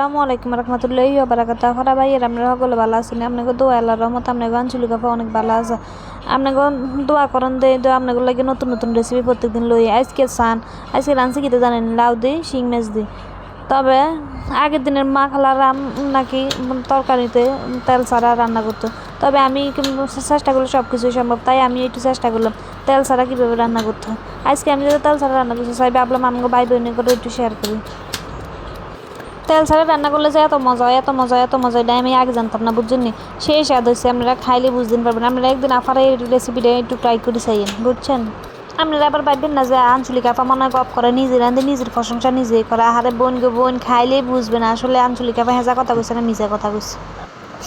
আসসালামু আলাইকুম রহমতুল্লাহি বারাকাত হরা ভাই আপনারা সকলে ভালো আছেন আপনাকে দোয়া, আল্লাহর রহমত আপনাকে আঞ্চলিক অনেক ভালো আছে। আপনাকে দোয়া করেন দে তো আপনাকে লাগে নতুন নতুন রেসিপি প্রত্যেকদিন লই আজকে সান আজকে রাঁধছি কিতে জানেন, লাউ দিই শিং মাছ দিই তবে আগের দিনের মা খালা রাম নাকি তরকারিতে তেল ছাড়া রান্না করতো। তবে আমি চেষ্টা করলে সব কিছুই সম্ভব, তাই আমি একটু চেষ্টা করলাম তেল ছাড়া কীভাবে রান্না করতে হয়। আজকে আমি যদি তেল ছাড়া রান্না করছি চাই, ভাবলাম আমাকে ভাই বোনের করে একটু শেয়ার করি। তেল ছাড়া রান্না করলে যে এত মজা এত মজা এত মজা এটা আমি আগে জানতাম না, বুঝছেন নি? সেই স্বাদ হয়েছে আপনারা খাইলে বুঝতেন পারবেন। আপনারা একদিন আফার এই রেসিপিটা একটু ট্রাই করে চাইয়েন, বুঝছেন? আপনারা আবার ভাববেন না যে আঞ্চলিক আপা মনে গপ করে নিজে রান্ধে নিজের প্রশংসা নিজেই করে। আহারে বোন গো বোন খাইলেই বুঝবেন আসলে আঞ্চলিক আপা হেঁচা কথা কইছে না মিজা কথা কইছে।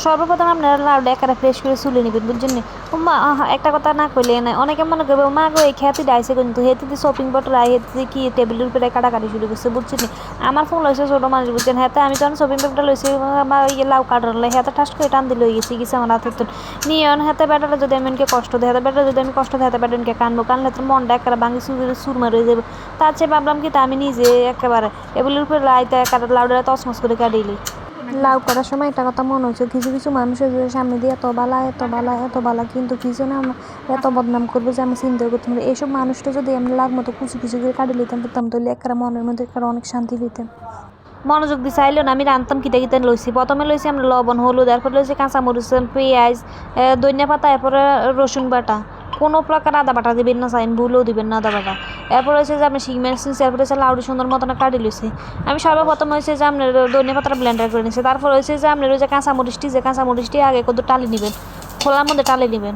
সর্বপ্রথম আপনারা লাউডা একারা ফ্রেশ করে চুলে নেবেন, বুঝছেন একটা কথা না কইলে না অনেকে মনে করবে মা গো, এই খেতে ডাইছে কিন্তু হেতে শপিং বটর আই হেতে কি টেবিলের উপরে কাটাকাটি শুরু করছে, বুঝছেন আমার ফোন লইছে ছোটো মানুষ, বুঝছেন? হাতে আমি যখন শপিং পেপারটা লইছি, আমার ইয়ে লাউ কাটার লাই, হাতে ঠাস করে টান দিলে গেছি, গেছে আমার হাতে তো। নিয়ে অন হাতে ব্যাটাটা যদি আমি এনকে কষ্ট দেয় হাতে ব্যাটাটা যদি আমি কষ্ট দেয় হাতে ব্যাটা এনকে কানবো। কানলে তো মনটা একেবারে ভাঙি সুর সুরমা রয়ে যাবে তার চেয়ে ভাবলাম কি, তা আমি নিজে একেবারে এগুলির উপরে লাইতে কাটা লাউডা তসমস করে কাটিলি লাউ করার সময় একটা কথা মনে হচ্ছে, কিছু কিছু মানুষের সামনে দিয়ে এত বালা এত বালা এত বালা, কিন্তু কিছু না আমরা এত বদনাম করব যে আমি চিন্তা করতে পারি। এইসব মানুষটা যদি আমরা লাভ মতো কুচি কুচি করে কাটি লিতাম পেতাম তাহলে একটা মনের মধ্যে একটা অনেক শান্তি দিতাম মনোযোগ দিয়ে চাইলেও না, আমি রান্তাম কিতা কিতা লইছি। প্রথমে লইছি আমরা লবণ, হলুদ, এরপর লইছি কাঁচামরিচ, পেঁয়াজ ধনিয়া পাতা, এরপরে রসুন বাটা। কোনো প্রকার আদা বাটা দিবেন না চাইন ভুলও দিবেন না আদা বাটা। এরপর হয়েছে যে আপনি শিং মাছ নিচ্ছি এরপর হচ্ছে লাউডি সুন্দর মতন কাটি লইছি। আমি সর্বপ্রথম হয়েছে যে, আপনার ধনিয়া পাতা ব্লেন্ডার করে নিচ্ছি তারপর হয়েছে যে, আপনার ওই যে কাঁচামরিচটি যে কাঁচামরিচটি আগে কত টালি নেবেন, খোলার মধ্যে টালি নেবেন।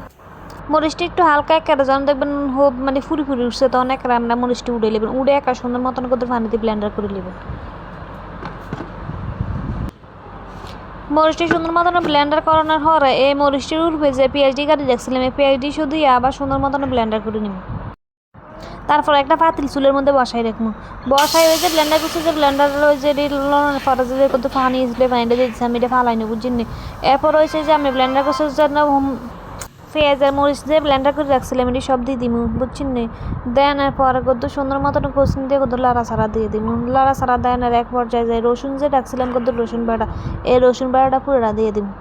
মরিচটি একটু হালকা একেবারে যখন দেখবেন হোক মানে ফুরি ফুরি উঠছে, তখন একেবারে আপনার মরিচটি উড়ে নেবেন। উড়ে একা সুন্দর মতন করে পানিতে ব্লেন্ডার করে নেবেন। মরিচটি সুন্দর মতন ব্লেন্ডার করানোর পরে এই মরিচটির উঠবে যে পেঁয়াজটি কাটি দেখছিলাম, এই পেঁয়াজটি শুধু আবার সুন্দর মতন ব্লেন্ডার করে নিব। তারপর একটা পাতিল চুলের মধ্যে বসাই রাখব। বসাই যে ব্লেন্ডার করছে, যে ব্লেন্ডার যে পরে যে কত পানি এসেছিল পানিটা দিয়েছি, আমি এটা ফালাই নেব বুঝিনি এরপর হয়েছে যে আমি ব্লেন্ডার করছে জন্য পেঁয়াজ আর মরিচ দিয়ে ব্লেন্ডার করে রাখছিলাম, এটি সব দিয়ে দিমু, বুঝছেন নি? দেন পরে কত সুন্দর মতন কোচিং দিয়ে কত লাড়া সারা দিয়ে দিমু। লাড়া সারা দেন আর এক পর্যায়ে যায় রসুন যে রাখছিলাম, কত রসুন বাটা, এই রসুন বাটাটা পুরোটা দিয়ে দিমু।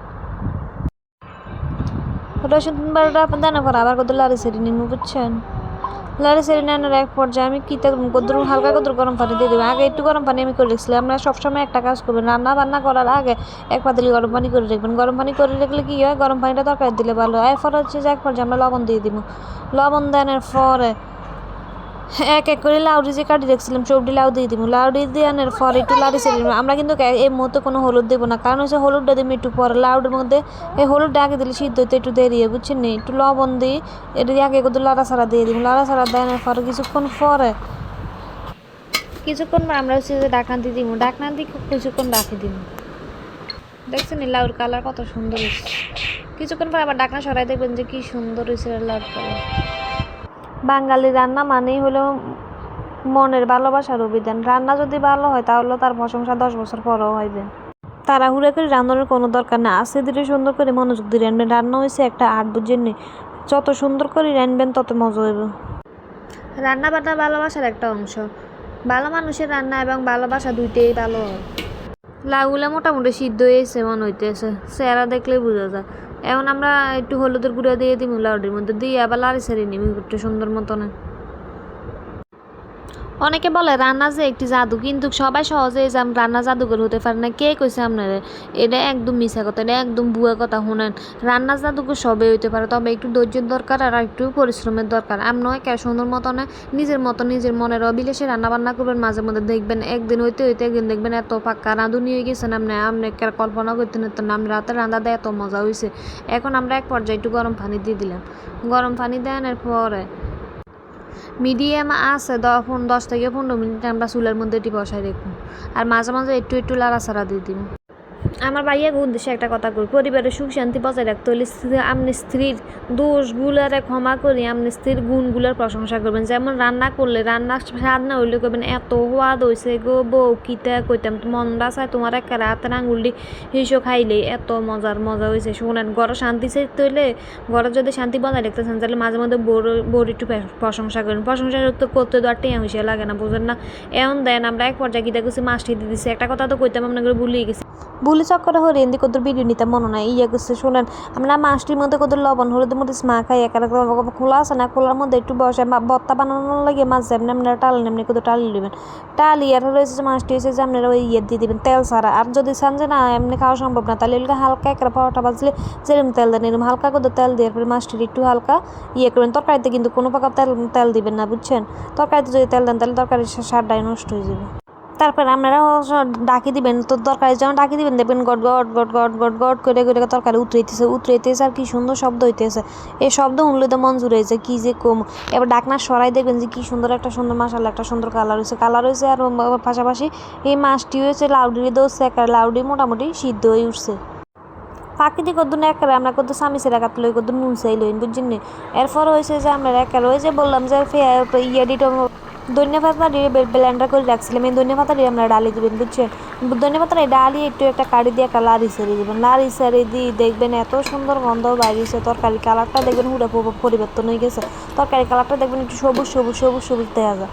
রসুন বাটাটা দেন পর আবার কত লাড়ি সেরি নিমু, বুঝছেন? লাড়ি সেরে নেওয়ার এক পর্যায়ে আমি কী কদ্দুর হালকা কদ্দুর গরম পানি দিয়ে দেবো। আগে একটু গরম পানি আমি করে রেখেছিলাম। আমরা সবসময় একটা কাজ করবেন রান্না বান্না করার আগে এক পাতিলি গরম পানি করে রাখবেন। গরম পানি করে রাখলে কী হয়? গরম পানিটা তরকারি দিলে ভালো এরপর হচ্ছে যে এক পর্যায়ে আমরা লবণ দিয়ে দিব। লবণ দেওয়ার পরে এক এক করে লাউডি যে কাটি দেখছিলাম, সবটি লাউ দিয়ে দিব লাউডি দেওয়ানোর পরে একটু লাড়ি সেরে নিলাম। আমরা কিন্তু এই মুহূর্তে কোনো হলুদ দেবো না। কারণ হচ্ছে হলুদটা দিবি একটু পরে। লাউডের মধ্যে এই হলুদটা আগে দিলে সিদ্ধ হতে একটু দেরি হয়, বুঝছেন নি? একটু লবণ দিই, এটা আগে কত লাড়া ছাড়া দিয়ে দিব লাড়া ছাড়া দেওয়ানোর পরে কিছুক্ষণ পরে কিছুক্ষণ পর আমরা হচ্ছে যে ডাকনা দিয়ে দিব ডাকনা দিয়ে কিছুক্ষণ রাখি দিব দেখছেন লাউর কালার কত সুন্দর হয়েছে কিছুক্ষণ পর আবার ডাকনা সরাই দেখবেন যে কি সুন্দর হয়েছে লাউর কালার। বাঙালি রান্না মানেই হলো মনের ভালোবাসার অভিধান। রান্না যদি ভালো হয়, তাহলে তার প্রশংসা দশ বছর পরেও হইবে। তাড়াহুড়া করে রান্নার কোনো দরকার নেই। আস্তে ধীরে সুন্দর করে মনোযোগ দিয়ে রানবেন। রান্না হয়েছে একটা আর্ট বুঝেন নি যত সুন্দর করে রানবেন, তত মজা হইব। রান্না বান্না ভালোবাসার একটা অংশ। ভালো মানুষের রান্না এবং ভালোবাসা দুইটাই ভালো হয়। লাউগুলো মোটামুটি সিদ্ধ হয়েছে, মনে হইতেছে। চেহারা দেখলেই বোঝা যায়। এখন আমরা একটু হলুদের গুঁড়া দিয়ে দিই লাউডির মধ্যে দিয়ে আবার লাড়ি সারিয়ে নিবি একটু সুন্দর মতনে। অনেকে বলে, রান্না যে একটি জাদু। কিন্তু সবাই সহজে এই আম- রান্না জাদুঘর হতে পারে না। কে কইছে আপনারা? এটা একদম মিশা কথা, এটা একদম বুয়া কথা, শুনেন। রান্না জাদুঘর সবে হইতে পারে, তবে একটু ধৈর্যের দরকার আর একটু পরিশ্রমের দরকার। আপনিও কে, সুন্দর মতনে, নিজের মতো নিজের মনের অবিলাসে রান্না বান্না করবেন, মাঝে মধ্যে দেখবেন, একদিন হইতে হইতে একদিন দেখবেন, এত পাক্কা রাঁধুনি হয়ে গেছেন আপনি আপনি কল্পনা করতে না আপনি রাতে রান্না দেয় এত মজা হয়েছে এখন আমরা এক পর্যায়ে একটু গরম পানি দিয়ে দিলাম। গরম পানি দেওয়ার পরে মিডিয়াম আছে তখন দশ থেকে পনেরো মিনিট আমরা চুলের মধ্যে এটি বসাই রাখব। আর মাঝে মাঝে একটু একটু লাড়াচাড়া দিয়ে দিব। আমার ভাইয়া উদ্দেশ্যে একটা কথা কই পরিবারের সুখ শান্তি বজায় রাখতে হলে আপনি স্ত্রীর দোষগুলারে ক্ষমা করি, আপনি স্ত্রীর গুণগুলার প্রশংসা করবেন। যেমন রান্না করলে, রান্না স্বাদ না হইলে করবেন এত স্বাদ হয়েছে গো বউ কিতা কইতাম মনটা চায় তোমার একটা রাতের আঙুলটি হিসো খাইলে, এত মজার মজা হয়েছে শোনেন, ঘরে শান্তি চাইতে হইলে, ঘরে যদি শান্তি বজায় রাখতে চান, তাহলে মাঝে মধ্যে বড় বড় একটু প্রশংসা করেন। প্রশংসা করতে তো আর টেয়া হিসেবে লাগে না, বুঝেন না? এমন দেন, আমরা এক পর্যায়ে গীতা করছি মাস্টি দিয়ে দিছি একটা কথা তো কইতাম, আপনাকে ভুলিয়ে গেছি। বুলি চক্করে হরে এন্দি কত ভিডিও নিতাম মনে নাই ইয়ে করছে, শোনেন, আমরা মাছটির মধ্যে কত লবণ হলুদের মধ্যে মা খাই এক এক খোলা আছে না, খোলার মধ্যে একটু বসে ভর্তা বানানোর লাগে মাছ যেমনি আপনারা টালেন এমনি কত টালি নেবেন টালি আর রয়েছে মাছটি হয়েছে যে আপনারা ওই ইয়ে দিয়ে দিবেন তেল ছাড়া। আর যদি চান যে না, এমনি খাওয়া সম্ভব না, তাহলে হালকা একটা পরোটা বাজলে যেরকম তেল দেন, এরকম হালকা করে তেল দেওয়ার পরে মাছটির একটু হালকা ইয়ে করবেন। তরকারিতে কিন্তু কোনো প্রকার তেল তেল দিবেন না, বুঝছেন? তরকারিতে যদি তেল দেন, তাহলে তরকারির স্বাদটাই নষ্ট হয়ে যাবে। তারপরে আপনারা ডাকি দিবেন তো তরকারি যখন ডাকি দিবেন, দেখবেন গট গট গট গট গট গট করে করে তরকারি উতরাইতেছে উতরাইতেছে আর কি সুন্দর শব্দ হইতেছে। এই শব্দ শুনলে তো জুড়ে যায় কি যে কম। এবার ডাকনা সরাই দেখবেন যে কি সুন্দর একটা সুন্দর মাসাল্লাহ একটা সুন্দর কালার হয়েছে। কালার হয়েছে আর পাশাপাশি এই মাছটি হয়েছে লাউডি দোষে একটা লাউডি মোটামুটি সিদ্ধ হয়ে উঠছে। প্রাকৃতিক কদ্দুন একারে আমরা কদ্দু স্বামী সেরা কাত লই কদ্দু নুন চাই লইন বুঝছেন এরপর হয়েছে যে আমরা একারে ওই যে বললাম যে ইয়ে ধনিয়া দিয়ে ব্লেন্ডার করে রাখছিলাম। এই ধনিয়া দিয়ে আপনারা ডালি দিবেন, বুঝছেন? ধনিয়া পাতা ডালি একটু একটা কাড়ি দিয়ে একটা লাড়ি সারি দিবেন। লারি সারি দিয়ে দেখবেন এত সুন্দর গন্ধ বাইরেছে তরকারি কালারটা দেখবেন পুরো পরিবর্তন হয়ে গেছে। তরকারি কালারটা দেখবেন একটু সবুজ সবুজ সবুজ সবুজ দেখা যায়।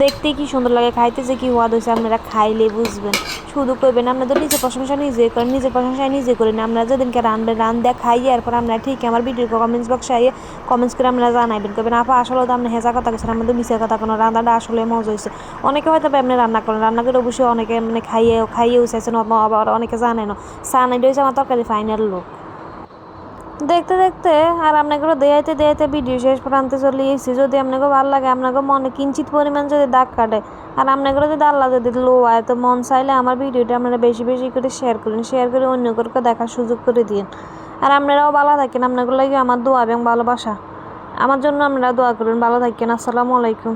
দেখতে কি সুন্দর লাগে খাইতে যে কি স্বাদ হয়েছে আপনারা খাইলে বুঝবেন। শুধু করবেন আপনাদের নিজের প্রশংসা নিজে করেন, নিজের প্রশংসা নিজে করেন। আপনারা যেদিনকে রানবেন রান দেয়া খাইয়ে এরপর আপনারা ঠিক আমার ভিডিও কমেন্টস বক্সে আইয়ে কমেন্টস করে আপনারা জানাইবেন। করবেন আপা, আসলে তো আপনি হেজা কথা কেছেন আমাদের মিশে কথা কোনো রান্নাটা আসলে মজা হয়েছে অনেকে হয়তো আপনি রান্না করেন, রান্না করে অবশ্যই অনেকে মানে খাইয়ে খাইয়েও চাইছেন আবার অনেকে জানে না সানাই হয়েছে আমার তরকারি ফাইনাল লোক দেখতে দেখতে আর আপনাকে দেয়াইতে দেয়াইতে ভিডিও শেষ প্রান্তে চলে এসেছি যদি আপনাকে ভালো লাগে, আপনাকে মনে কিঞ্চিত পরিমাণ যদি দাগ কাটে, আর আপনাকে যদি আল্লাহ যদি লো হয় তো মন চাইলে আমার ভিডিওটা আপনারা বেশি বেশি করে শেয়ার করুন শেয়ার করে অন্য কাউকে দেখার সুযোগ করে দিন আর আপনারাও ভালো থাকেন আপনাকে লাগে আমার দোয়া এবং ভালোবাসা। আমার জন্য আপনারা দোয়া করুন, ভালো থাকেন, আসসালামু আলাইকুম।